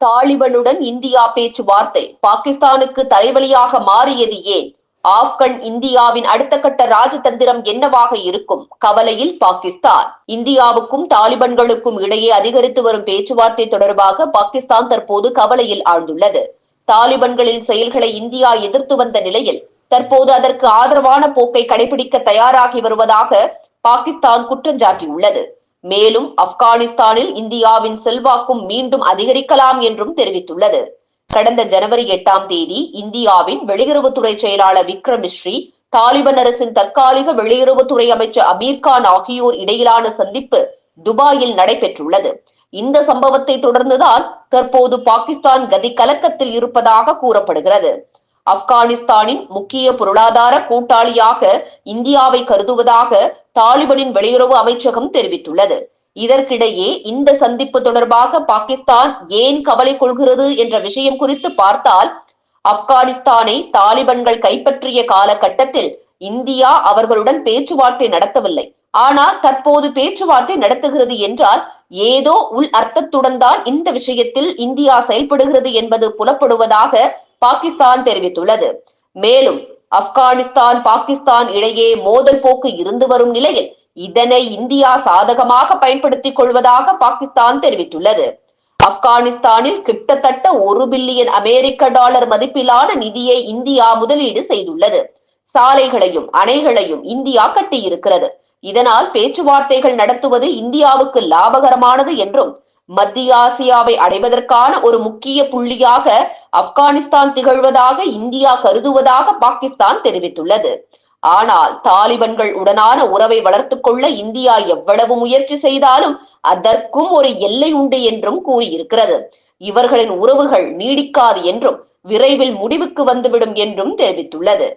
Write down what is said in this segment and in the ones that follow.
தாலிபனுடன் India பேச்சுவார்த்தை பாகிஸ்தானுக்கு தலைவலியாக மாறியது ஏன்? ஆப்கன் இந்தியாவின் அடுத்த கட்ட ராஜதந்திரம் என்னவாக இருக்கும்? கவலையில் பாகிஸ்தான். இந்தியாவுக்கும் தாலிபன்களுக்கும் இடையே அதிகரித்து வரும் பேச்சுவார்த்தை தொடர்பாக பாகிஸ்தான் தற்போது கவலையில் ஆழ்ந்துள்ளது. தாலிபன்களின் செயல்களை இந்தியா எதிர்த்து வந்த நிலையில் தற்போது அதற்கு ஆதரவான போக்கை கடைபிடிக்க தயாராகி வருவதாக பாகிஸ்தான் குற்றஞ்சாட்டியுள்ளது மேலும் ஆப்கானிஸ்தானில் இந்தியாவின் செல்வாக்கும் மீண்டும் அதிகரிக்கலாம் என்றும் தெரிவித்துள்ளது. கடந்த ஜனவரி எட்டாம் தேதி இந்தியாவின் வெளியுறவுத்துறை செயலாளர் விக்ரம் மிஸ்ரி தாலிபன் அரசின் தற்காலிக வெளியுறவுத்துறை அமைச்சர் அமீர் கான் ஆகியோர் இடையிலான சந்திப்பு துபாயில் நடைபெற்றுள்ளது. இந்த சம்பவத்தை தொடர்ந்துதான் தற்போது பாகிஸ்தான் கதி கலக்கத்தில் இருப்பதாக கூறப்படுகிறது. ஆப்கானிஸ்தானின் முக்கிய பொருளாதார கூட்டாளியாக இந்தியாவை கருதுவதாக தாலிபனின் வெளியுறவு அமைச்சகம் தெரிவித்துள்ளது. இதற்கிடையே இந்த சந்திப்பு தொடர்பாக பாகிஸ்தான் ஏன் கவலை கொள்கிறது என்ற விஷயம் குறித்து பார்த்தால் ஆப்கானிஸ்தானை தாலிபன்கள் கைப்பற்றிய காலகட்டத்தில் இந்தியா அவர்களுடன் பேச்சுவார்த்தை நடத்தவில்லை. ஆனால் தற்போது பேச்சுவார்த்தை நடத்துகிறது என்றால் ஏதோ உள் அர்த்தத்துடன் தான் இந்த விஷயத்தில் இந்தியா செயல்படுகிறது என்பது புலப்படுவதாக பாகிஸ்தான் தெரிவித்துள்ளது. மேலும் ஆப்கானிஸ்தான் பாகிஸ்தான் இடையே மோதல் போக்கு இருந்து வரும் நிலையில் இதனை இந்தியா சாதகமாக பயன்படுத்திக் கொள்வதாக பாகிஸ்தான் தெரிவித்துள்ளது. ஆப்கானிஸ்தானில் கிட்டத்தட்ட ஒரு பில்லியன் அமெரிக்க டாலர் மதிப்பிலான நிதியை இந்தியா முதலீடு செய்துள்ளது. சாலைகளையும் அணைகளையும் இந்தியா கட்டியிருக்கிறது. இதனால் பேச்சுவார்த்தைகள் நடத்துவது இந்தியாவுக்கு லாபகரமானது என்றும் மத்திய ஆசியாவை அடைவதற்கான ஒரு முக்கிய புள்ளியாக ஆப்கானிஸ்தான் திகழ்வதாக இந்தியா கருதுவதாக பாகிஸ்தான் தெரிவித்துள்ளது. ஆனால் தாலிபன்கள் உடனான உறவை வளர்த்துக் கொள்ள இந்தியா எவ்வளவு முயற்சி செய்தாலும் அதற்கும் ஒரு எல்லை உண்டு என்றும் கூறியிருக்கிறது. இவர்களின் உறவுகள் நீடிக்காது என்றும் விரைவில் முடிவுக்கு வந்துவிடும் என்றும் தெரிவித்துள்ளது.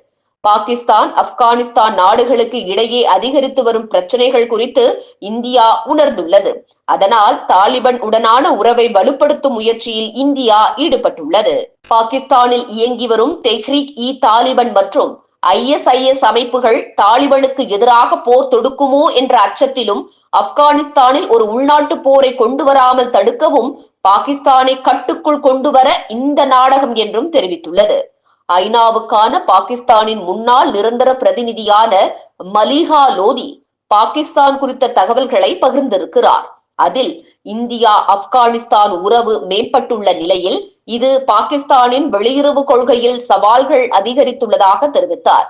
பாகிஸ்தான் ஆப்கானிஸ்தான் நாடுகளுக்கு இடையே அதிகரித்து வரும் பிரச்சனைகள் குறித்து இந்தியா உணர்ந்துள்ளது. அதனால் தாலிபன் உடனான உறவை வலுப்படுத்தும் முயற்சியில் இந்தியா ஈடுபட்டுள்ளது. பாகிஸ்தானில் இயங்கி வரும் தெஹ்ரீக் இ தாலிபன் மற்றும் ஐஎஸ்ஐஎஸ் அமைப்புகள் தாலிபனுக்கு எதிராக போர் தொடுக்குமோ என்ற அச்சத்திலும் ஆப்கானிஸ்தானில் ஒரு உள்நாட்டு போரை கொண்டு வராமல் தடுக்கவும் பாகிஸ்தானை கட்டுக்குள் கொண்டு வர இந்த நாடகம் என்றும் தெரிவித்துள்ளது. ஐநாவுக்கான பாகிஸ்தானின் முன்னாள் நிரந்தர பிரதிநிதியான மலிஹா லோதி பாகிஸ்தான் குறித்த தகவல்களை பகிர்ந்திருக்கிறார். அதில் இந்தியா ஆப்கானிஸ்தான் உறவு மேம்பட்டுள்ள நிலையில் இது பாகிஸ்தானின் வெளியுறவு கொள்கையில் சவால்கள் அதிகரித்துள்ளதாக தெரிவித்தார்.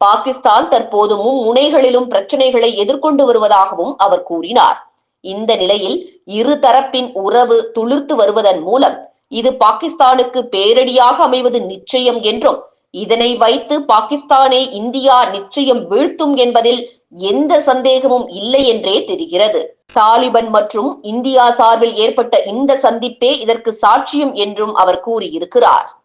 பாகிஸ்தான் தற்போது முனைகளிலும் பிரச்சனைகளை எதிர்கொண்டு வருவதாகவும் அவர் கூறினார். இந்த நிலையில் இரு தரப்பின் உறவு துளிர்த்து வருவதன் மூலம் இது பாகிஸ்தானுக்கு பேரடியாக அமைவது நிச்சயம் என்றும் இதனை வைத்து பாகிஸ்தானை இந்தியா நிச்சயம் வீழ்த்தும் என்பதில் எந்த சந்தேகமும் இல்லை என்றே தெரிகிறது. தாலிபன் மற்றும் இந்தியா சார்பில் ஏற்பட்ட இந்த சந்திப்பே இதற்கு சாட்சியம் என்றும் அவர் கூறியிருக்கிறார்.